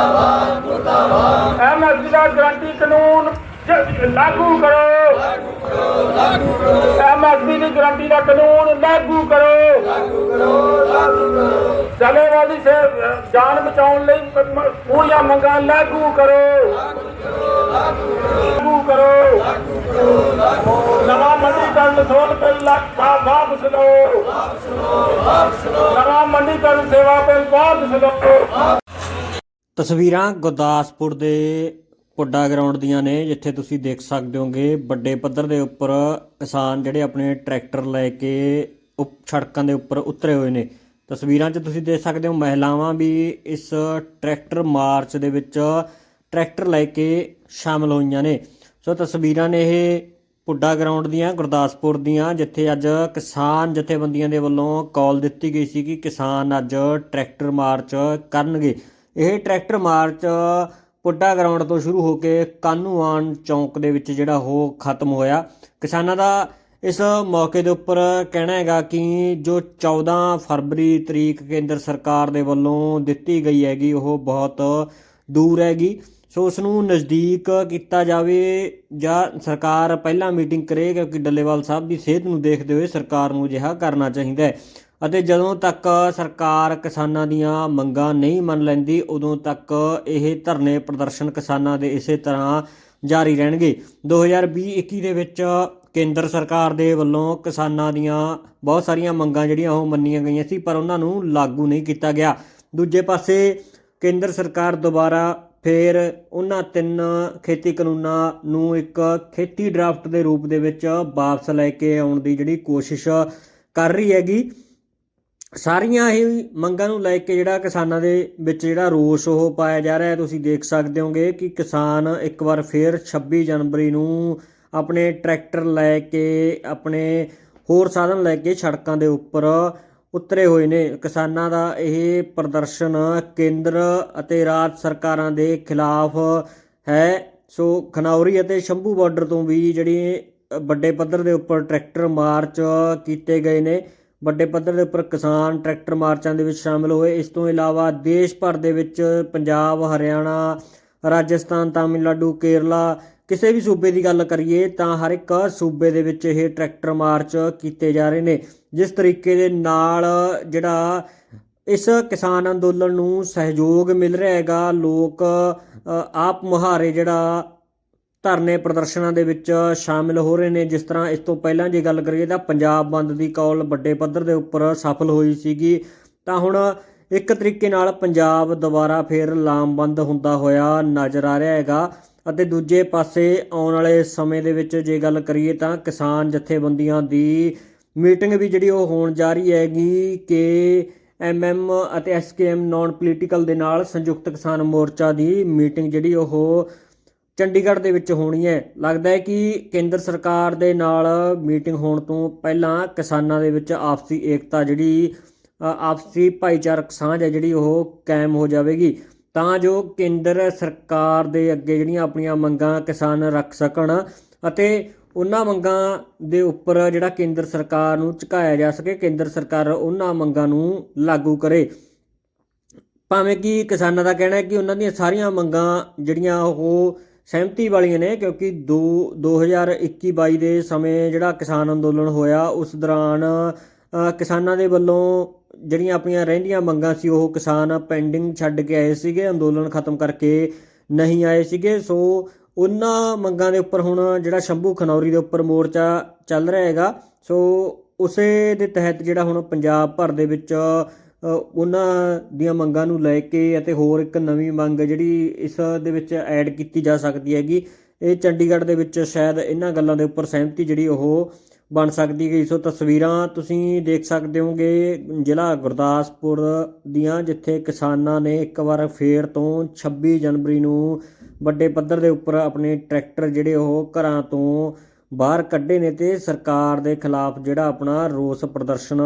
ਮੁਰਦਾਬਾਦ ਮੁਰਦਾਬਾਦ ਐਮਐਸਪੀ ਦਾ ਗਰੰਟੀ ਕਾਨੂੰਨ ਜ- ਲਾਗੂ ਕਰੋ ਲਾਗੂ ਕਰੋ ਲਾਗੂ ਕਰੋ ਐਮਐਸਪੀ ਦੀ ਗਰੰਟੀ ਦਾ ਕਾਨੂੰਨ ਲਾਗੂ ਕਰੋ ਲਾਗੂ ਕਰੋ ਲਾਗੂ ਕਰੋ ਜਲੇਵਾਦੀ ਸੇ ਜਾਨ ਬਚਾਉਣ ਲਈ ਪ- ਮ- ਪੂਰੀਆਂ ਮੰਗਾਂ ਲਾਗੂ ਕਰੋ ਲਾਗੂ ਕਰੋ ਲਾਗੂ ਕਰੋ ਲਾਗੂ ਕਰੋ ਨਵਾਂ ਮੰਡੀਕਰਨ ਸੋਲ ਬਿੱਲ ਲਾ- ਵਾ- ਵਾਪਸ ਲਓ ਵਾਪਸ ਲਓ ਵਾਪਸ ਲਓ ਨਵਾਂ ਮੰਡੀਕਰਨ ਸੇਵਾ ਬਿੱਲ ਵਾਪਸ ਲਓ ਤਸਵੀਰਾਂ ਗੁਰਦਾਸਪੁਰ ਦੇ ਪੁੱਡਾ ਗਰਾਊਂਡ ਦੀਆਂ ਨੇ, ਜਿੱਥੇ ਤੁਸੀਂ ਦੇਖ ਸਕਦੇ ਹੋਗੇ ਵੱਡੇ ਪੱਧਰ ਦੇ ਉੱਪਰ ਕਿਸਾਨ ਜਿਹੜੇ ਆਪਣੇ ਟਰੈਕਟਰ ਲੈ ਕੇ ਉਪ ਸੜਕਾਂ ਦੇ ਉੱਪਰ ਉਤਰੇ ਹੋਏ ਨੇ। ਤਸਵੀਰਾਂ 'ਚ ਤੁਸੀਂ ਦੇਖ ਸਕਦੇ ਹੋ ਮਹਿਲਾਵਾਂ ਵੀ ਇਸ ਟਰੈਕਟਰ ਮਾਰਚ ਦੇ ਵਿੱਚ ਟਰੈਕਟਰ ਲੈ ਕੇ ਸ਼ਾਮਲ ਹੋਈਆਂ ਨੇ। ਸੋ ਤਸਵੀਰਾਂ ਨੇ ਇਹ ਪੁੱਡਾ ਗਰਾਊਂਡ ਦੀਆਂ, ਗੁਰਦਾਸਪੁਰ ਦੀਆਂ, ਜਿੱਥੇ ਅੱਜ ਕਿਸਾਨ ਜਥੇਬੰਦੀਆਂ ਦੇ ਵੱਲੋਂ ਕਾਲ ਦਿੱਤੀ ਗਈ ਸੀ ਕਿ ਕਿਸਾਨ ਅੱਜ ਟਰੈਕਟਰ ਮਾਰਚ ਕਰਨਗੇ। ਇਹ ਟਰੈਕਟਰ ਮਾਰਚ ਪੁੱਡਾ ਗਰਾਊਂਡ ਤੋਂ ਸ਼ੁਰੂ ਹੋ ਕੇ ਕਾਨੂੰਆਨ ਚੌਂਕ ਦੇ ਵਿੱਚ ਜਿਹੜਾ ਉਹ ਖਤਮ ਹੋਇਆ। ਕਿਸਾਨਾਂ ਦਾ ਇਸ ਮੌਕੇ ਦੇ ਉੱਪਰ ਕਹਿਣਾ ਹੈਗਾ ਕਿ ਜੋ 14 ਫਰਵਰੀ ਤਰੀਕ ਕੇਂਦਰ ਸਰਕਾਰ ਦੇ ਵੱਲੋਂ ਦਿੱਤੀ ਗਈ ਹੈਗੀ, ਉਹ ਬਹੁਤ ਦੂਰ ਹੈਗੀ। ਸੋ ਉਸ ਨੂੰ ਨਜ਼ਦੀਕ ਕੀਤਾ ਜਾਵੇ ਜਾਂ ਸਰਕਾਰ ਪਹਿਲਾਂ ਮੀਟਿੰਗ ਕਰੇ ਕਿਉਂਕਿ ਡੱਲੇਵਾਲ ਸਾਹਿਬ ਦੀ ਸਿਹਤ ਨੂੰ ਦੇਖਦੇ ਹੋਏ ਸਰਕਾਰ ਨੂੰ ਅਜਿਹਾ ਕਰਨਾ ਚਾਹੀਦਾ ਹੈ। ਅਤੇ ਜਦੋਂ ਤੱਕ ਸਰਕਾਰ ਕਿਸਾਨਾਂ ਦੀਆਂ ਮੰਗਾਂ ਨਹੀਂ ਮੰਨ ਲੈਂਦੀ, ਉਦੋਂ ਤੱਕ ਇਹ ਧਰਨੇ ਪ੍ਰਦਰਸ਼ਨ ਕਿਸਾਨਾਂ ਦੇ ਇਸੇ ਤਰ੍ਹਾਂ ਜਾਰੀ ਰਹਿਣਗੇ। 2020-21 ਦੇ ਵਿੱਚ ਕੇਂਦਰ ਸਰਕਾਰ ਦੇ ਵੱਲੋਂ ਕਿਸਾਨਾਂ ਦੀਆਂ ਬਹੁਤ ਸਾਰੀਆਂ ਮੰਗਾਂ ਜਿਹੜੀਆਂ ਉਹ ਮੰਨੀਆਂ ਗਈਆਂ ਸੀ, ਪਰ ਉਹਨਾਂ ਨੂੰ ਲਾਗੂ ਨਹੀਂ ਕੀਤਾ ਗਿਆ। ਦੂਜੇ ਪਾਸੇ ਕੇਂਦਰ ਸਰਕਾਰ ਦੁਬਾਰਾ ਫਿਰ ਉਹਨਾਂ ਤਿੰਨ ਖੇਤੀ ਕਾਨੂੰਨਾਂ ਨੂੰ ਇੱਕ ਖੇਤੀ ਡਰਾਫਟ ਦੇ ਰੂਪ ਦੇ ਵਿੱਚ ਵਾਪਸ ਲੈ ਕੇ ਆਉਣ ਦੀ ਜਿਹੜੀ ਕੋਸ਼ਿਸ਼ ਕਰ ਰਹੀ ਹੈਗੀ। ਸਾਰੀਆਂ ਇਹ ਮੰਗਾਂ ਨੂੰ ਲੈ ਕੇ ਜਿਹੜਾ ਕਿਸਾਨਾਂ ਦੇ ਵਿੱਚ ਜਿਹੜਾ ਰੋਸ ਉਹ ਪਾਇਆ ਜਾ ਰਿਹਾ ਹੈ। ਤੁਸੀਂ ਦੇਖ ਸਕਦੇ ਹੋਗੇ ਕਿ ਕਿਸਾਨ ਇੱਕ ਵਾਰ ਫੇਰ 26 ਜਨਵਰੀ ਨੂੰ ਆਪਣੇ ਟਰੈਕਟਰ ਲੈ ਕੇ, ਆਪਣੇ ਹੋਰ ਸਾਧਨ ਲੈ ਕੇ ਸੜਕਾਂ ਦੇ ਉੱਪਰ ਉਤਰੇ ਹੋਏ ਨੇ। ਕਿਸਾਨਾਂ ਦਾ ਇਹ ਪ੍ਰਦਰਸ਼ਨ ਕੇਂਦਰ ਅਤੇ ਰਾਜ ਸਰਕਾਰਾਂ ਦੇ ਖਿਲਾਫ ਹੈ। ਸੋ ਖਨੌਰੀ ਅਤੇ ਸ਼ੰਭੂ ਬਾਰਡਰ ਤੋਂ ਵੀ ਜਿਹੜੀ ਵੱਡੇ ਪੱਧਰ ਦੇ ਉੱਪਰ ਟਰੈਕਟਰ ਮਾਰਚ ਕੀਤੇ ਗਏ ਨੇ। ਵੱਡੇ ਪੱਧਰ ਦੇ ਉੱਪਰ ਕਿਸਾਨ ਟਰੈਕਟਰ ਮਾਰਚਾਂ ਦੇ ਵਿੱਚ ਸ਼ਾਮਲ ਹੋਏ। ਇਸ ਤੋਂ ਇਲਾਵਾ ਦੇਸ਼ ਭਰ ਦੇ ਵਿੱਚ ਪੰਜਾਬ, ਹਰਿਆਣਾ, ਰਾਜਸਥਾਨ, ਤਾਮਿਲਨਾਡੂ, ਕੇਰਲਾ, ਕਿਸੇ ਵੀ ਸੂਬੇ ਦੀ ਗੱਲ ਕਰੀਏ ਤਾਂ ਹਰ ਇੱਕ ਸੂਬੇ ਦੇ ਵਿੱਚ ਇਹ ਟਰੈਕਟਰ ਮਾਰਚ ਕੀਤੇ ਜਾ ਰਹੇ ਨੇ। ਜਿਸ ਤਰੀਕੇ ਦੇ ਨਾਲ ਜਿਹੜਾ ਇਸ ਕਿਸਾਨ ਅੰਦੋਲਨ ਨੂੰ ਸਹਿਯੋਗ ਮਿਲ ਰਿਹਾ ਹੈਗਾ, ਲੋਕ ਆਪ ਮੁਹਾਰੇ ਜਿਹੜਾ ਧਰਨੇ ਪ੍ਰਦਰਸ਼ਨਾਂ ਦੇ ਵਿੱਚ ਸ਼ਾਮਿਲ ਹੋ ਰਹੇ ਨੇ। ਜਿਸ ਤਰ੍ਹਾਂ ਇਸ ਤੋਂ ਪਹਿਲਾਂ ਜੇ ਗੱਲ ਕਰੀਏ ਤਾਂ ਪੰਜਾਬ ਬੰਦ ਦੀ ਕਾਲ ਵੱਡੇ ਪੱਧਰ ਦੇ ਉੱਪਰ ਸਫਲ ਹੋਈ ਸੀਗੀ। ਤਾਂ ਹੁਣ ਇੱਕ ਤਰੀਕੇ ਨਾਲ ਪੰਜਾਬ ਦੁਬਾਰਾ ਫੇਰ ਲਾਮਬੰਦ ਹੁੰਦਾ ਹੋਇਆ ਨਜ਼ਰ ਆ ਰਿਹਾ ਹੈਗਾ ਅਤੇ ਦੂਜੇ ਪਾਸੇ ਆਉਣ ਵਾਲੇ ਸਮੇਂ ਦੇ ਵਿੱਚ ਜੇ ਗੱਲ ਕਰੀਏ ਤਾਂ ਕਿਸਾਨ ਜਥੇਬੰਦੀਆਂ ਦੀ ਮੀਟਿੰਗ ਵੀ ਜਿਹੜੀ ਉਹ ਹੋਣ ਜਾ ਰਹੀ ਹੈਗੀ ਕਿ ਐਮਐਮ ਅਤੇ ਐਸਕੇਐਮ ਨਾਨ ਪੋਲੀਟੀਕਲ ਦੇ ਨਾਲ ਸੰਯੁਕਤ ਕਿਸਾਨ ਮੋਰਚਾ ਦੀ ਮੀਟਿੰਗ ਜਿਹੜੀ ਉਹ ਚੰਡੀਗੜ੍ਹ ਦੇ ਵਿੱਚ ਹੋਣੀ ਹੈ। ਲੱਗਦਾ ਹੈ ਕਿ ਕੇਂਦਰ ਸਰਕਾਰ ਦੇ ਨਾਲ ਮੀਟਿੰਗ ਹੋਣ ਤੋਂ ਪਹਿਲਾਂ ਕਿਸਾਨਾਂ ਦੇ ਵਿੱਚ ਆਪਸੀ ਏਕਤਾ ਜਿਹੜੀ ਆਪਸੀ ਭਾਈਚਾਰਕ ਸਾਂਝ ਹੈ ਜਿਹੜੀ ਉਹ ਕਾਇਮ ਹੋ ਜਾਵੇਗੀ। ਤਾਂ ਜੋ ਕੇਂਦਰ ਸਰਕਾਰ ਦੇ ਅੱਗੇ ਜਿਹੜੀਆਂ ਆਪਣੀਆਂ ਮੰਗਾਂ ਕਿਸਾਨ ਰੱਖ ਸਕਣ ਅਤੇ ਉਹਨਾਂ ਮੰਗਾਂ ਦੇ ਉੱਪਰ ਜਿਹੜਾ ਕੇਂਦਰ ਸਰਕਾਰ ਨੂੰ ਝੁਕਾਇਆ ਜਾ ਸਕੇ, ਕੇਂਦਰ ਸਰਕਾਰ ਉਹਨਾਂ ਮੰਗਾਂ ਨੂੰ ਲਾਗੂ ਕਰੇ। ਭਾਵੇਂ ਕਿ ਕਿਸਾਨਾਂ ਦਾ ਕਹਿਣਾ ਹੈ ਕਿ ਉਹਨਾਂ ਦੀਆਂ ਸਾਰੀਆਂ ਮੰਗਾਂ ਜਿਹੜੀਆਂ ਉਹ ਸਹਿਮਤੀ ਵਾਲੀਆਂ ਨੇ ਕਿਉਂਕਿ 2 2021-22 ਦੇ ਸਮੇਂ ਜਿਹੜਾ ਕਿਸਾਨ ਅੰਦੋਲਨ ਹੋਇਆ, ਉਸ ਦੌਰਾਨ ਕਿਸਾਨਾਂ ਦੇ ਵੱਲੋਂ ਜਿਹੜੀਆਂ ਆਪਣੀਆਂ ਰਹਿੰਦੀਆਂ ਮੰਗਾਂ ਸੀ, ਉਹ ਕਿਸਾਨ ਪੈਂਡਿੰਗ ਛੱਡ ਕੇ ਆਏ ਸੀਗੇ, ਅੰਦੋਲਨ ਖਤਮ ਕਰਕੇ ਨਹੀਂ ਆਏ ਸੀਗੇ। ਸੋ ਉਹਨਾਂ ਮੰਗਾਂ ਦੇ ਉੱਪਰ ਹੁਣ ਜਿਹੜਾ ਸ਼ੰਭੂ ਖਨੌਰੀ ਦੇ ਉੱਪਰ ਮੋਰਚਾ ਚੱਲ ਰਿਹਾ ਹੈਗਾ। ਸੋ ਉਸੇ ਦੇ ਤਹਿਤ ਜਿਹੜਾ ਹੁਣ ਪੰਜਾਬ ਭਰ ਦੇ ਵਿੱਚ ਉਹਨਾਂ ਦੀਆਂ ਮੰਗਾਂ ਨੂੰ ਲੈ ਕੇ ਅਤੇ ਹੋਰ ਇੱਕ ਨਵੀਂ ਮੰਗ ਜਿਹੜੀ ਇਸ ਦੇ ਵਿੱਚ ਐਡ ਕੀਤੀ ਜਾ ਸਕਦੀ ਹੈਗੀ, ਇਹ ਚੰਡੀਗੜ੍ਹ ਦੇ ਵਿੱਚ ਸ਼ਾਇਦ ਇਹਨਾਂ ਗੱਲਾਂ ਦੇ ਉੱਪਰ ਸਹਿਮਤੀ ਜਿਹੜੀ ਉਹ ਬਣ ਸਕਦੀ ਗਈ ਸੋ ਤਸਵੀਰਾਂ ਤੁਸੀਂ ਦੇਖ ਸਕਦੇ ਹੋਗੇ, ਜ਼ਿਲ੍ਹਾ ਗੁਰਦਾਸਪੁਰ ਦੀਆਂ, ਜਿੱਥੇ ਕਿਸਾਨਾਂ ਨੇ ਇੱਕ ਵਾਰ ਫੇਰ ਤੋਂ 26 ਜਨਵਰੀ ਨੂੰ ਵੱਡੇ ਪੱਧਰ ਦੇ ਉੱਪਰ ਆਪਣੇ ਟਰੈਕਟਰ ਜਿਹੜੇ ਉਹ ਘਰਾਂ ਤੋਂ ਬਾਹਰ ਕੱਢੇ ਨੇ ਤੇ ਸਰਕਾਰ ਦੇ ਖਿਲਾਫ ਜਿਹੜਾ ਆਪਣਾ ਰੋਸ ਪ੍ਰਦਰਸ਼ਨ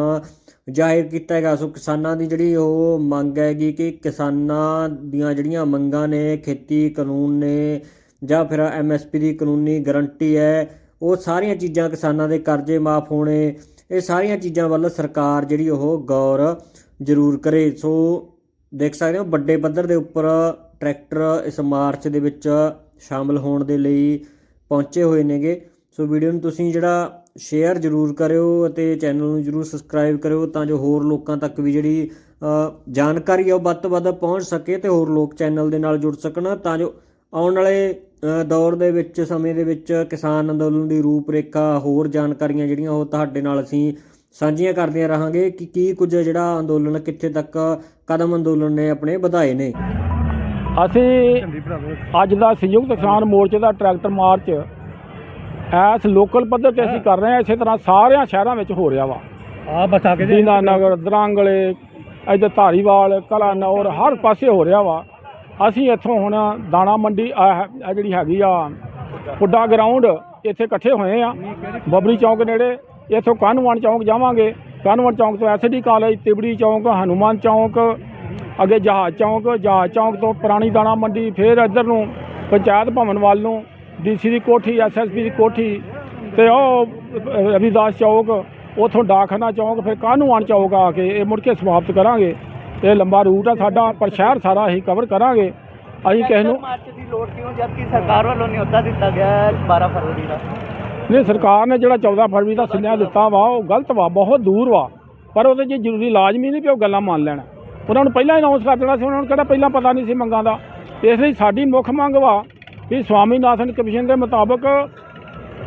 ਜ਼ਾਹਿਰ ਕੀਤਾ ਹੈਗਾ। ਸੋ ਕਿਸਾਨਾਂ ਦੀ ਜਿਹੜੀ ਉਹ ਮੰਗ ਹੈਗੀ ਕਿ ਕਿਸਾਨਾਂ ਦੀਆਂ ਜਿਹੜੀਆਂ ਮੰਗਾਂ ਨੇ, ਖੇਤੀ ਕਾਨੂੰਨ ਨੇ ਜਾਂ ਫਿਰ ਐਮਐਸਪੀ ਦੀ ਕਾਨੂੰਨੀ ਗਾਰੰਟੀ ਹੈ, ਉਹ ਸਾਰੀਆਂ ਚੀਜ਼ਾਂ ਕਿਸਾਨਾਂ ਦੇ ਕਰਜ਼ੇ ਮਾਫ ਹੋਣੇ, ਇਹ ਸਾਰੀਆਂ ਚੀਜ਼ਾਂ ਵੱਲ ਸਰਕਾਰ ਜਿਹੜੀ ਉਹ ਗੌਰ ਜ਼ਰੂਰ ਕਰੇ। ਸੋ ਦੇਖ ਸਕਦੇ ਹੋ, ਵੱਡੇ ਪੱਧਰ ਦੇ ਉੱਪਰ ਟਰੈਕਟਰ ਇਸ ਮਾਰਚ ਦੇ ਵਿੱਚ ਸ਼ਾਮਲ ਹੋਣ ਦੇ ਲਈ ਪਹੁੰਚੇ ਹੋਏ ਨੇਗੇ। ਸੋ ਵੀਡੀਓ ਨੂੰ ਤੁਸੀਂ ਜਿਹੜਾ ਸ਼ੇਅਰ ਜ਼ਰੂਰ ਕਰਿਓ ਅਤੇ ਚੈਨਲ ਨੂੰ ਜ਼ਰੂਰ ਸਬਸਕ੍ਰਾਈਬ ਕਰਿਓ ਤਾਂ ਜੋ ਹੋਰ ਲੋਕਾਂ ਤੱਕ ਵੀ ਜਿਹੜੀ ਜਾਣਕਾਰੀ ਆ ਉਹ ਵੱਧ ਤੋਂ ਵੱਧ ਪਹੁੰਚ ਸਕੇ ਤੇ ਹੋਰ ਲੋਕ ਚੈਨਲ ਦੇ ਨਾਲ ਜੁੜ ਸਕਣ ਤਾਂ ਜੋ ਆਉਣ ਵਾਲੇ ਦੌਰ ਦੇ ਵਿੱਚ, ਸਮੇਂ ਦੇ ਵਿੱਚ ਕਿਸਾਨ ਅੰਦੋਲਨ ਦੀ ਰੂਪਰੇਖਾ, ਹੋਰ ਜਾਣਕਾਰੀਆਂ ਜਿਹੜੀਆਂ ਉਹ ਤੁਹਾਡੇ ਨਾਲ ਅਸੀਂ ਸਾਂਝੀਆਂ ਕਰਦਿਆਂ ਰਹਾਂਗੇ ਕਿ ਕੀ ਕੁਝ ਜਿਹੜਾ ਅੰਦੋਲਨ ਕਿੱਥੇ ਤੱਕ ਕਦਮ ਅੰਦੋਲਨ ਨੇ ਆਪਣੇ ਵਧਾਏ ਨੇ। ਅਸੀਂ ਅੱਜ ਦਾ ਸੰਯੁਕਤ ਕਿਸਾਨ ਮੋਰਚੇ ਦਾ ਟਰੈਕਟਰ ਮਾਰਚ ਐਸ ਲੋਕਲ ਪੱਧਰ ਤੇ ਅਸੀਂ ਕਰ ਰਹੇ ਹਾਂ ਇਸੇ ਤਰ੍ਹਾਂ ਸਾਰਿਆਂ ਸ਼ਹਿਰਾਂ ਵਿੱਚ ਹੋ ਰਿਹਾ ਵਾ। ਆ ਬਤਾ ਕੇ ਦੀਨਾ ਨਗਰ ਦਰਾਂਗਲੇ ਇੱਧਰ ਧਾਰੀਵਾਲ ਕਲਾਨੌਰ ਹਰ ਪਾਸੇ ਹੋ ਰਿਹਾ ਵਾ। ਅਸੀਂ ਇੱਥੋਂ ਹੁਣ ਦਾਣਾ ਮੰਡੀ ਆ ਜਿਹੜੀ ਹੈਗੀ ਆ ਪੁੱਡਾ ਗਰਾਊਂਡ ਇੱਥੇ ਇਕੱਠੇ ਹੋਏ ਆ। ਬਬਰੀ ਚੌਂਕ ਨੇੜੇ ਇੱਥੋਂ ਕਾਹਨੂੰਵਾਨ ਚੌਂਕ ਜਾਵਾਂਗੇ। ਕਾਹਨੂੰਵਾਨ ਚੌਂਕ ਤੋਂ ਐਸਡੀ ਕਾਲਜ ਤਿਬੜੀ ਚੌਂਕ ਹਨੂਮਾਨ ਚੌਂਕ ਅੱਗੇ ਜਹਾਜ਼ ਚੌਂਕ ਜਹਾਜ਼ ਚੌਂਕ ਤੋਂ ਪੁਰਾਣੀ ਦਾਣਾ ਮੰਡੀ ਫਿਰ ਇੱਧਰ ਨੂੰ ਪੰਚਾਇਤ ਭਵਨ ਵੱਲ ਨੂੰ ਡੀਸੀ ਦੀ ਕੋਠੀ ਐਸਐਸਪੀ ਦੀ ਕੋਠੀ ਤੇ ਉਹ ਰਵਿਦਾਸ ਚੌਕ ਉਥੋਂ ਡਾਕਖਾਨਾ ਚੌਂਕ ਫਿਰ ਕਾਹਨੂੰਵਾਨ ਚੌਕ ਆ ਕੇ ਇਹ ਮੁੜ ਕੇ ਸਮਾਪਤ ਕਰਾਂਗੇ। ਇਹ ਲੰਬਾ ਰੂਟ ਆ ਸਾਡਾ ਪਰ ਸ਼ਹਿਰ ਸਾਰਾ ਅਸੀਂ ਕਵਰ ਕਰਾਂਗੇ। ਅਸੀਂ ਕਿਸੇ ਨੂੰ ਮਾਰਚ ਦੀ ਲੋੜ ਕਿਉਂ? ਜਦ ਕਿ ਸਰਕਾਰ ਵੱਲੋਂ ਨਿਯੋਤਾ ਦਿੱਤਾ ਗਿਆ ਹੈ 12 ਫਰਵਰੀ ਦਾ। ਨਹੀਂ ਸਰਕਾਰ ਨੇ ਜਿਹੜਾ 14 ਫਰਵਰੀ ਦਾ ਸੁਨੇਹਾ ਦਿੱਤਾ ਵਾ ਉਹ ਗਲਤ ਵਾ ਬਹੁਤ ਦੂਰ ਵਾ। ਪਰ ਉਹਦੇ 'ਚ ਜ਼ਰੂਰੀ ਲਾਜ਼ਮੀ ਨਹੀਂ ਵੀ ਉਹ ਗੱਲਾਂ ਮੰਨ ਲੈਣ। ਉਹਨਾਂ ਨੂੰ ਪਹਿਲਾਂ ਅਨਾਉਂਸ ਕਰ ਦੇਣਾ ਸੀ ਉਹਨਾਂ ਨੂੰ ਕਿਹੜਾ ਪਹਿਲਾਂ ਪਤਾ ਨਹੀਂ ਸੀ ਮੰਗਾਂ ਦਾ। ਇਸ ਲਈ ਸਾਡੀ ਮੁੱਖ ਮੰਗ ਵਾ ਵੀ ਸਵਾਮੀਨਾਥਨ ਕਮਿਸ਼ਨ ਦੇ ਮੁਤਾਬਕ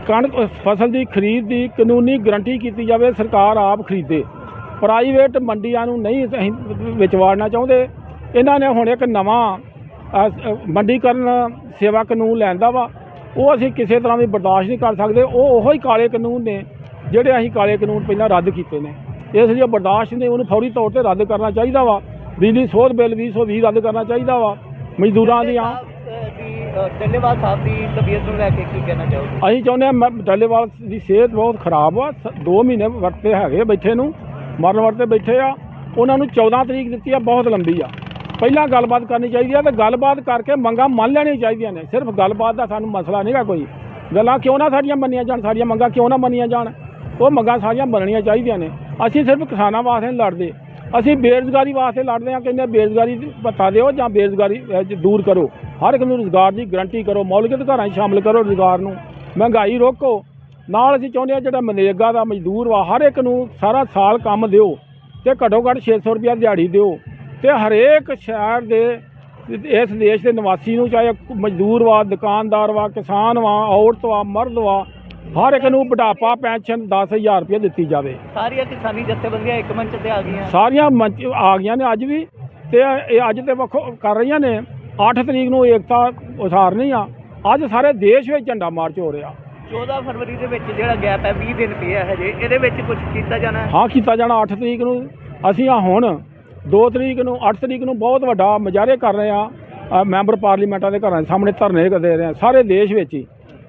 ਕਣਕ, ਫਸਲ ਦੀ ਖਰੀਦ ਦੀ ਕਾਨੂੰਨੀ ਗਰੰਟੀ ਕੀਤੀ ਜਾਵੇ, ਸਰਕਾਰ ਆਪ ਖਰੀਦੇ। ਪ੍ਰਾਈਵੇਟ ਮੰਡੀਆਂ ਨੂੰ ਨਹੀਂ ਅਸੀਂ ਵਿਚਵਾੜਨਾ ਚਾਹੁੰਦੇ। ਇਹਨਾਂ ਨੇ ਹੁਣ ਇੱਕ ਨਵਾਂ ਮੰਡੀਕਰਨ ਸੇਵਾ ਕਾਨੂੰਨ ਲੈਂਦਾ ਵਾ। ਉਹ ਅਸੀਂ ਕਿਸੇ ਤਰ੍ਹਾਂ ਵੀ ਬਰਦਾਸ਼ਤ ਨਹੀਂ ਕਰ ਸਕਦੇ। ਉਹ ਉਹੋ ਹੀ ਕਾਲੇ ਕਾਨੂੰਨ ਨੇ, ਜਿਹੜੇ ਅਸੀਂ ਕਾਲੇ ਕਾਨੂੰਨ ਪਹਿਲਾਂ ਰੱਦ ਕੀਤੇ ਨੇ। ਇਸ ਲਈ ਉਹ ਬਰਦਾਸ਼ਤ ਨੇ ਉਹਨੂੰ ਫੌਰੀ ਤੌਰ ਤੇ ਰੱਦ ਕਰਨਾ ਚਾਹੀਦਾ ਵਾ। ਬਿਜਲੀ ਸੋਧ ਬਿੱਲ 2020 ਰੱਦ ਕਰਨਾ ਚਾਹੀਦਾ ਵਾ। ਮਜ਼ਦੂਰਾਂ ਦੀਆਂ ਡੱਲੇਵਾਲ ਸਾਹਿਬ ਦੀ ਤਬੀਅਤ ਨੂੰ ਲੈ ਕੇ ਕੀ ਕਹਿਣਾ ਚਾਹੋਗੇ? ਅਸੀਂ ਚਾਹੁੰਦੇ ਹਾਂ ਮ- ਡੱਲੇਵਾਲ ਦੀ ਸਿਹਤ ਬਹੁਤ ਖਰਾਬ ਆ। 2 ਮਹੀਨੇ ਵਰਤੇ ਹੈਗੇ ਬੈਠੇ ਨੂੰ, ਮਰਨ ਵਰਤੇ ਬੈਠੇ ਆ। ਉਹਨਾਂ ਨੂੰ 14 ਤਰੀਕ ਦਿੱਤੀ ਆ, ਬਹੁਤ ਲੰਬੀ ਆ। ਪਹਿਲਾਂ ਗੱਲਬਾਤ ਕਰਨੀ ਚਾਹੀਦੀ ਆ ਤੇ ਗੱਲਬਾਤ ਕਰਕੇ ਮੰਗਾਂ ਮੰਨ ਲੈਣੀਆਂ ਚਾਹੀਦੀਆਂ ਨੇ। ਸਿਰਫ ਗੱਲਬਾਤ ਦਾ ਸਾਨੂੰ ਮਸਲਾ ਨਹੀਂਗਾ ਕੋਈ। ਗੱਲਾਂ ਕਿਉਂ ਨਾ ਸਾਡੀਆਂ ਮੰਨੀਆਂ ਜਾਣ, ਸਾਡੀਆਂ ਮੰਗਾਂ ਕਿਉਂ ਨਾ ਮੰਨੀਆਂ ਜਾਣ? ਉਹ ਮੰਗਾਂ ਸਾਰੀਆਂ ਮੰਨਣੀਆਂ ਚਾਹੀਦੀਆਂ ਨੇ। ਅਸੀਂ ਸਿਰਫ ਕਿਸਾਨਾਂ ਵਾਸਤੇ ਨਹੀਂ ਲੜਦੇ। ਅਸੀਂ ਬੇਰੁਜ਼ਗਾਰੀ ਵਾਸਤੇ ਲੜਦੇ ਹਾਂ, ਕਹਿੰਦੇ ਬੇਰੁਜ਼ਗਾਰੀ ਦੀ ਭੱਤਾ ਦਿਓ ਜਾਂ ਬੇਰੁਜ਼ਗਾਰੀ ਦੂਰ ਕਰੋ। ਹਰ ਇੱਕ ਨੂੰ ਰੁਜ਼ਗਾਰ ਦੀ ਗਰੰਟੀ ਕਰੋ, ਮੌਲਿਕ ਅਧਿਕਾਰਾਂ 'ਚ ਸ਼ਾਮਲ ਕਰੋ ਰੁਜ਼ਗਾਰ ਨੂੰ। ਮਹਿੰਗਾਈ ਰੋਕੋ। ਨਾਲ ਅਸੀਂ ਚਾਹੁੰਦੇ ਹਾਂ ਜਿਹੜਾ ਮਨਰੇਗਾ ਦਾ ਮਜ਼ਦੂਰ ਵਾ, ਹਰ ਇੱਕ ਨੂੰ ਸਾਰਾ ਸਾਲ ਕੰਮ ਦਿਓ ਤੇ ਘੱਟੋ ਘੱਟ 600 ਰੁਪਇਆ ਦਿਹਾੜੀ ਦਿਓ। ਤੇ ਹਰੇਕ ਸ਼ਹਿਰ ਦੇ, ਇਸ ਦੇਸ਼ ਦੇ ਨਿਵਾਸੀ ਨੂੰ, ਚਾਹੇ ਮਜ਼ਦੂਰ ਵਾ, ਦੁਕਾਨਦਾਰ ਵਾ, ਕਿਸਾਨ ਵਾ, ਔਰਤ ਵਾ, ਮਰਦ ਵਾ ਹਰ ਇੱਕ ਨੂੰ ਬੁਢਾਪਾ ਪੈਨਸ਼ਨ 10000 ਰੁਪਏ ਦਿੱਤੀ ਜਾਵੇ। ਸਾਰੀਆਂ ਕਿਸਾਨੀ ਜਥੇਬੰਦੀਆਂ ਇੱਕ ਮੰਚ ਤੇ ਆ ਗਈਆਂ। ਸਾਰੀਆਂ ਮੰਚ ਆ ਗਈਆਂ ਨੇ ਅੱਜ ਵੀ। ਤੇ ਇਹ ਅੱਜ ਤੇ ਵੱਖੋ ਕਰ ਰਹੀਆਂ ਨੇ 8 ਤਰੀਕ ਨੂੰ ਏਕਤਾ ਉਸਾਰਨੀ ਆ। ਅੱਜ ਸਾਰੇ ਦੇਸ਼ ਵਿੱਚ ਝੰਡਾ ਮਾਰਚ ਹੋ ਰਿਹਾ। 14 ਫਰਵਰੀ ਦੇ ਵਿੱਚ ਜਿਹੜਾ ਗੈਪ ਹੈ 20 ਦਿਨ ਪਿਆ ਹਜੇ ਇਹਦੇ ਵਿੱਚ ਕੁਝ ਕੀਤਾ ਜਾਣਾ ਹੈ? ਕੀਤਾ ਜਾਣਾ 8 ਤਰੀਕ ਨੂੰ। ਅਸੀਂ ਆ ਹੁਣ 2 ਤਰੀਕ ਨੂੰ 8 ਤਰੀਕ ਨੂੰ ਬਹੁਤ ਵੱਡਾ ਮੁਜ਼ਾਹਰੇ ਕਰ ਰਹੇ ਆ। ਮੈਂਬਰ ਪਾਰਲੀਮੈਂਟਾਂ ਦੇ ਘਰਾਂ ਦੇ ਸਾਹਮਣੇ ਧਰਨੇ ਦੇ ਰਹੇ ਆ। ਸਾਰੇ ਦੇਸ਼ ਵਿੱਚ ਹੀ।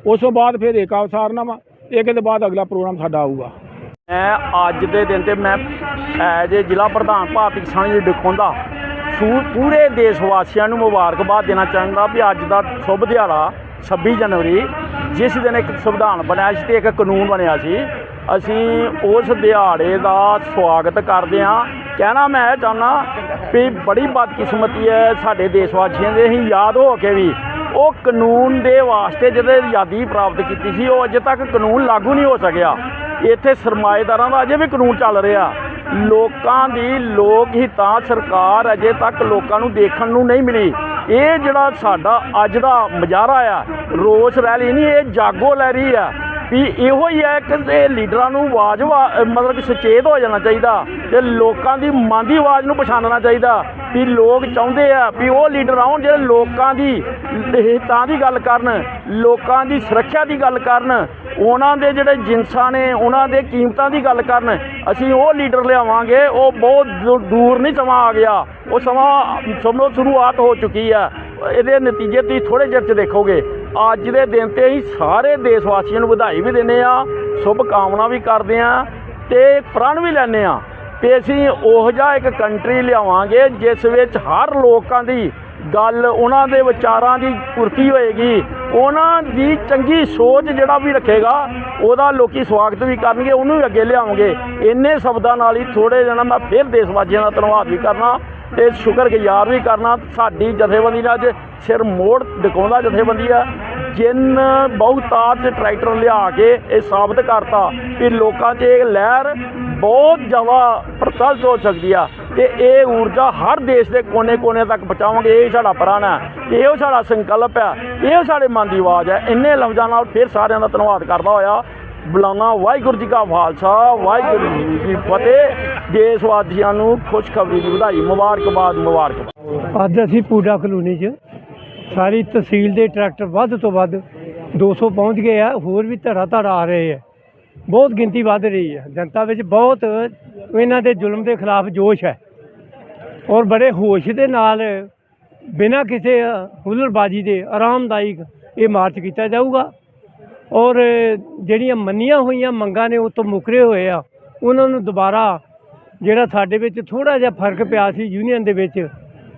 ਉਸ ਤੋਂ ਬਾਅਦ ਫਿਰ ਏਕਾ ਉਸਾਰਨਾ ਵਾ ਏਕੇ ਦੇ ਬਾਅਦ ਅਗਲਾ ਪ੍ਰੋਗਰਾਮ ਸਾਡਾ ਆਊਗਾ। ਮੈਂ ਅੱਜ ਦੇ ਦਿਨ ਤੇ ਮੈਂ ਐਜ ਏ ਜ਼ਿਲ੍ਹਾ ਪ੍ਰਧਾਨ ਭਾਰਤੀ ਕਿਸਾਨ ਯੂਨੀਅਨ ਡਿਖੋਂਦਾ ਸੂ, ਪੂਰੇ ਦੇਸ਼ ਵਾਸੀਆਂ ਨੂੰ ਮੁਬਾਰਕਬਾਦ ਦੇਣਾ ਚਾਹੁੰਦਾ ਵੀ ਅੱਜ ਦਾ ਸ਼ੁਭ ਦਿਹਾੜਾ 26 ਜਨਵਰੀ, ਜਿਸ ਦਿਨ ਇੱਕ ਸੰਵਿਧਾਨ ਬਣਿਆ ਸੀ ਤੇ ਇੱਕ ਕਾਨੂੰਨ ਬਣਿਆ ਸੀ। ਅਸੀਂ ਉਸ ਦਿਹਾੜੇ ਦਾ ਸਵਾਗਤ ਕਰਦੇ ਹਾਂ। ਕਹਿਣਾ ਮੈਂ ਚਾਹੁੰਦਾ ਵੀ ਬੜੀ ਬਦਕਿਸਮਤੀ ਹੈ ਸਾਡੇ ਦੇਸ਼ ਵਾਸੀਆਂ ਦੇ, ਅਸੀਂ ਯਾਦ ਹੋ ਕੇ ਵੀ ਉਹ ਕਾਨੂੰਨ ਦੇ ਵਾਸਤੇ ਜਦੋਂ ਆਜ਼ਾਦੀ ਪ੍ਰਾਪਤ ਕੀਤੀ ਸੀ, ਉਹ ਅਜੇ ਤੱਕ ਕਾਨੂੰਨ ਲਾਗੂ ਨਹੀਂ ਹੋ ਸਕਿਆ। ਇੱਥੇ ਸਰਮਾਏਦਾਰਾਂ ਦਾ ਅਜੇ ਵੀ ਕਾਨੂੰਨ ਚੱਲ ਰਿਹਾ। ਲੋਕਾਂ ਦੀ ਲੋਕ ਹਿੱਤਾਂ ਸਰਕਾਰ ਅਜੇ ਤੱਕ ਲੋਕਾਂ ਨੂੰ ਦੇਖਣ ਨੂੰ ਨਹੀਂ ਮਿਲੀ। ਇਹ ਜਿਹੜਾ ਸਾਡਾ ਅੱਜ ਦਾ ਮੁਜ਼ਾਹਰਾ ਆ, ਰੋਸ ਰੈਲੀ ਨਹੀਂ, ਇਹ ਜਾਗੋ ਲੈ ਰਹੀ ਆ। ਵੀ ਇਹੋ ਹੀ ਹੈ ਕਿ ਇਹ ਲੀਡਰਾਂ ਨੂੰ ਆਵਾਜ਼ ਮਤਲਬ ਕਿ ਸੁਚੇਤ ਹੋ ਜਾਣਾ ਚਾਹੀਦਾ ਤੇ ਲੋਕਾਂ ਦੀ ਮਨ ਦੀ ਆਵਾਜ਼ ਨੂੰ ਪਛਾਣਨਾ ਚਾਹੀਦਾ ਵੀ ਲੋਕ ਚਾਹੁੰਦੇ ਆ ਵੀ ਉਹ ਲੀਡਰ ਆਉਣ ਜਿਹੜੇ ਲੋਕਾਂ ਦੀ, ਹਿੱਤਾਂ ਦੀ ਗੱਲ ਕਰਨ, ਲੋਕਾਂ ਦੀ ਸੁਰੱਖਿਆ ਦੀ ਗੱਲ ਕਰਨ, ਉਹਨਾਂ ਦੇ ਜਿਹੜੇ ਜਿਨਸਾਂ ਨੇ, ਉਹਨਾਂ ਦੇ ਕੀਮਤਾਂ ਦੀ ਗੱਲ ਕਰਨ, ਅਸੀਂ ਉਹ ਲੀਡਰ ਲਿਆਵਾਂਗੇ, ਉਹ ਬਹੁਤ ਦੂ- ਦੂਰ ਨਹੀਂ ਸਮਾਂ ਆ ਗਿਆ, ਉਹ ਸਮਾਂ ਸਮਝੋ ਸ਼ੁਰੂਆਤ ਹੋ ਚੁੱਕੀ ਆ, ਇਹਦੇ ਨਤੀਜੇ ਤੁਸੀਂ ਥੋੜੇ ਚਿਰ ਚ ਦੇਖੋਗੇ। ਅੱਜ ਦੇ ਦਿਨ ਤੇ ਅਸੀਂ ਸਾਰੇ ਦੇਸ਼ ਵਾਸੀਆਂ ਨੂੰ ਵਧਾਈ ਵੀ ਦਿੰਦੇ ਆ ਸ਼ੁਭ ਕਾਮਨਾ ਵੀ ਕਰਦੇ ਆ ਤੇ ਪ੍ਰਣ ਵੀ ਲੈਂਦੇ ਆ ਤੇ ਅਸੀਂ ਉਹ ਜਿਹਾ ਇੱਕ ਕੰਟਰੀ ਲਿਆਵਾਂਗੇ ਜਿਸ ਵਿੱਚ ਹਰ ਲੋਕਾਂ ਦੀ ਗੱਲ, ਉਹਨਾਂ ਦੇ ਵਿਚਾਰਾਂ ਦੀ ਪੂਰਤੀ ਹੋਏਗੀ, ਉਹਨਾਂ ਦੀ ਚੰਗੀ ਸੋਚ ਜਿਹੜਾ ਵੀ ਰੱਖੇਗਾ, ਉਹਦਾ ਲੋਕੀ ਸਵਾਗਤ ਵੀ ਕਰਨਗੇ, ਉਹਨੂੰ ਵੀ ਅੱਗੇ ਲਿਆਵਾਂਗੇ। ਇੰਨੇ ਸ਼ਬਦਾਂ ਨਾਲ ਹੀ ਥੋੜੇ ਜਣਾ ਮੈਂ ਫਿਰ ਦੇਸ਼ ਵਾਸੀਆਂ ਦਾ ਧੰਨਵਾਦ ਵੀ ਕਰਨਾ। ਤੇ ਸ਼ੁਕਰਗੁਜ਼ਾਰ ਵੀ ਕਰਨਾ ਸਾਡੀ ਜਥੇਬੰਦੀ ਨੇ ਅੱਜ ਸਿਰ ਮੋੜ ਦਿਖਾਉਂਦਾ ਜਥੇਬੰਦੀ ਆ। ਜਿੰਨ ਬਹੁਤਾਤ ਟਰੈਕਟਰ ਲਿਆ ਕੇ ਇਹ ਸਾਬਤ ਕਰਤਾ ਕਿ ਲੋਕਾਂ 'ਚ ਇਹ ਲਹਿਰ ਬਹੁਤ ਜ਼ਿਆਦਾ ਪ੍ਰਚਲਿਤ ਹੋ ਸਕਦੀ ਆ ਤੇ ਇਹ ਊਰਜਾ ਹਰ ਦੇਸ਼ ਦੇ ਕੋਨੇ-ਕੋਨੇ ਤੱਕ ਪਹੁੰਚਾਵਾਂਗੇ। ਇਹ ਸਾਡਾ ਪ੍ਰਣ ਹੈ ਇਹੋ ਸਾਡਾ ਸੰਕਲਪ ਹੈ ਇਹੋ ਸਾਡੇ ਮਨ ਦੀ ਆਵਾਜ਼ ਹੈ ਇੰਨੇ ਲਫ਼ਜ਼ਾਂ ਨਾਲ ਫਿਰ ਸਾਰਿਆਂ ਦਾ ਧੰਨਵਾਦ ਕਰਦਾ ਹੋਇਆ। ਬੁਲਾਉਣਾ। ਵਾਹਿਗੁਰੂ ਜੀ ਕਾ ਖਾਲਸਾ, ਵਾਹਿਗੁਰੂ ਜੀ ਕੀ ਫਤਿਹ। ਦੇਸ਼ ਵਾਸੀਆਂ ਨੂੰ ਖੁਸ਼ਖਬਰੀ ਦੀ ਵਧਾਈ, ਮੁਬਾਰਕਬਾਦ ਮੁਬਾਰਕਬਾਦ। ਅੱਜ ਅਸੀਂ ਪੂਡਾ ਕਲੋਨੀ 'ਚ ਸਾਰੀ ਤਹਿਸੀਲ ਦੇ ਟਰੈਕਟਰ ਵੱਧ ਤੋਂ ਵੱਧ 200 ਪਹੁੰਚ ਗਏ ਆ, ਹੋਰ ਵੀ ਧੜਾ ਧੜਾ ਆ ਰਹੇ ਆ। ਬਹੁਤ ਗਿਣਤੀ ਵੱਧ ਰਹੀ ਹੈ ਜਨਤਾ ਵਿੱਚ ਬਹੁਤ ਇਹਨਾਂ ਦੇ ਜ਼ੁਲਮ ਦੇ ਖਿਲਾਫ ਜੋਸ਼ ਹੈ। ਔਰ ਬੜੇ ਹੋਸ਼ ਦੇ ਨਾਲ ਬਿਨਾਂ ਕਿਸੇ ਹੁਲਰਬਾਜ਼ੀ ਦੇ ਆਰਾਮਦਾਇਕ ਇਹ ਮਾਰਚ ਕੀਤਾ ਜਾਊਗਾ। ਔਰ ਜਿਹੜੀਆਂ ਮੰਨੀਆਂ ਹੋਈਆਂ ਮੰਗਾਂ ਨੇ ਉਹ ਤੋਂ ਮੁਕਰੇ ਹੋਏ ਆ, ਉਹਨਾਂ ਨੂੰ ਦੁਬਾਰਾ ਜਿਹੜਾ ਸਾਡੇ ਵਿੱਚ ਥੋੜਾ ਜਿਹਾ ਫ਼ਰਕ ਪਿਆ ਸੀ ਯੂਨੀਅਨ ਦੇ ਵਿੱਚ,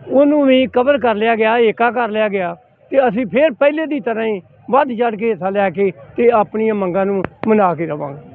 ਉਹਨੂੰ ਵੀ ਕਵਰ ਕਰ ਲਿਆ ਗਿਆ, ਏਕਾ ਕਰ ਲਿਆ ਗਿਆ ਤੇ ਅਸੀਂ ਫਿਰ ਪਹਿਲੇ ਦੀ ਤਰ੍ਹਾਂ ਹੀ ਵੱਧ ਚੜ ਕੇ ਹਿੱਸਾ ਲੈ ਕੇ ਤੇ ਆਪਣੀਆਂ ਮੰਗਾਂ ਨੂੰ ਮਨਾ ਕੇ ਰਵਾਂਗੇ।